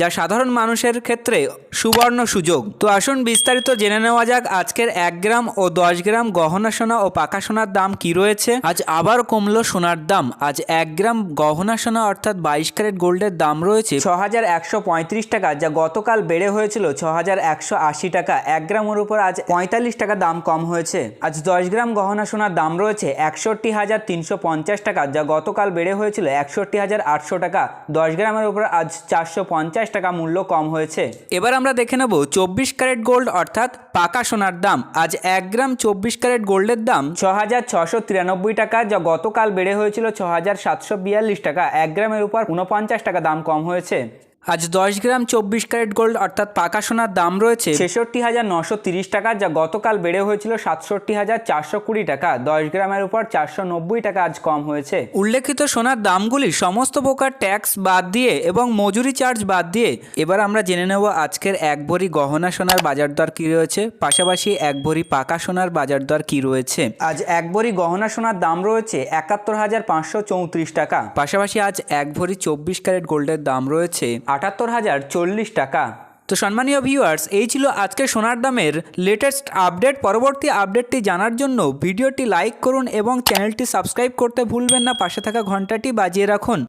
যা সাধারণ মানুষের ক্ষেত্রে সুবর্ণ সুযোগ। তো আসুন বিস্তারিত জেনে নেওয়া যাক আজকের এক গ্রাম ও দশ গ্রাম গহনা সোনা ও পাকা সোনার দাম কি রয়েছে। আজ আবার কমলো সোনার দাম। আজ এক গ্রাম গহনা সোনা অর্থাৎ বাইশ ক্যারেট গোল্ডের দাম রয়েছে ছ হাজার একশো পঁয়ত্রিশ টাকা, যা গতকাল বেড়ে হয়েছিল ছ হাজার একশো আশি টাকা। এক গ্রামের উপর আজ পঁয়তাল্লিশ টাকা দাম কম হয়েছে। আজ দশ গ্রাম গহনা সোনার দাম রয়েছে একষট্টি হাজার তিনশো পঞ্চাশ টাকা, যা গতকাল বেড়ে হয়েছিল একষট্টি হাজার আটশো টাকা। দশ গ্রামের উপর আজ চারশো পঞ্চাশ টাকা মূল্য কম হয়েছে। এবার আমরা দেখে নেব চব্বিশ ক্যারেট গোল্ড অর্থাৎ পাকা সোনার দাম। আজ এক গ্রাম চব্বিশ ক্যারেট গোল্ডের দাম ছ হাজার ছশো তিরানব্বই টাকা যা গতকাল বেড়ে হয়েছিল ছ হাজার সাতশো বিয়াল্লিশ টাকা। এক গ্রামের উপর উনপঞ্চাশ টাকা দাম কম হয়েছে। আজ দশ গ্রাম চব্বিশ ক্যারেট গোল্ড অর্থাৎ পাকা সোনার দাম রয়েছে ছেষট্টি হাজার নশো তিরিশ টাকা যা গতকাল বেড়ে হয়েছিল সাতষট্টি হাজার চারশো কুড়ি টাকা। দশ গ্রামের উপর চারশো নব্বই টাকা আজ কম হয়েছে। উল্লেখিত সোনার দামগুলি সমস্ত প্রকার ট্যাক্স বাদ দিয়ে এবং মজুরি চার্জ বাদ দিয়ে। এবার আমরা জেনে নেব আজকের এক ভরি গহনা সোনার বাজার দর কী রয়েছে। পাশাপাশি এক ভরি পাকা সোনার বাজার দর কী রয়েছে। আজ এক ভরি গহনা সোনার দাম রয়েছে একাত্তর হাজার পাঁচশো চৌত্রিশ টাকা। পাশাপাশি আজ এক ভরি চব্বিশ ক্যারেট গোল্ডের দাম রয়েছে আটাত্তর হাজার চল্লিশ টাকা। তো সম্মানীয় ভিউয়ার্স এই ছিল আজকে সোনার দামের লেটেস্ট আপডেট পরবর্তী আপডেটটি জানার জন্য ভিডিওটি লাইক করুন এবং চ্যানেলটি সাবস্ক্রাইব করতে ভুলবেন না। পাশে থাকা ঘন্টাটি বাজিয়ে রাখুন।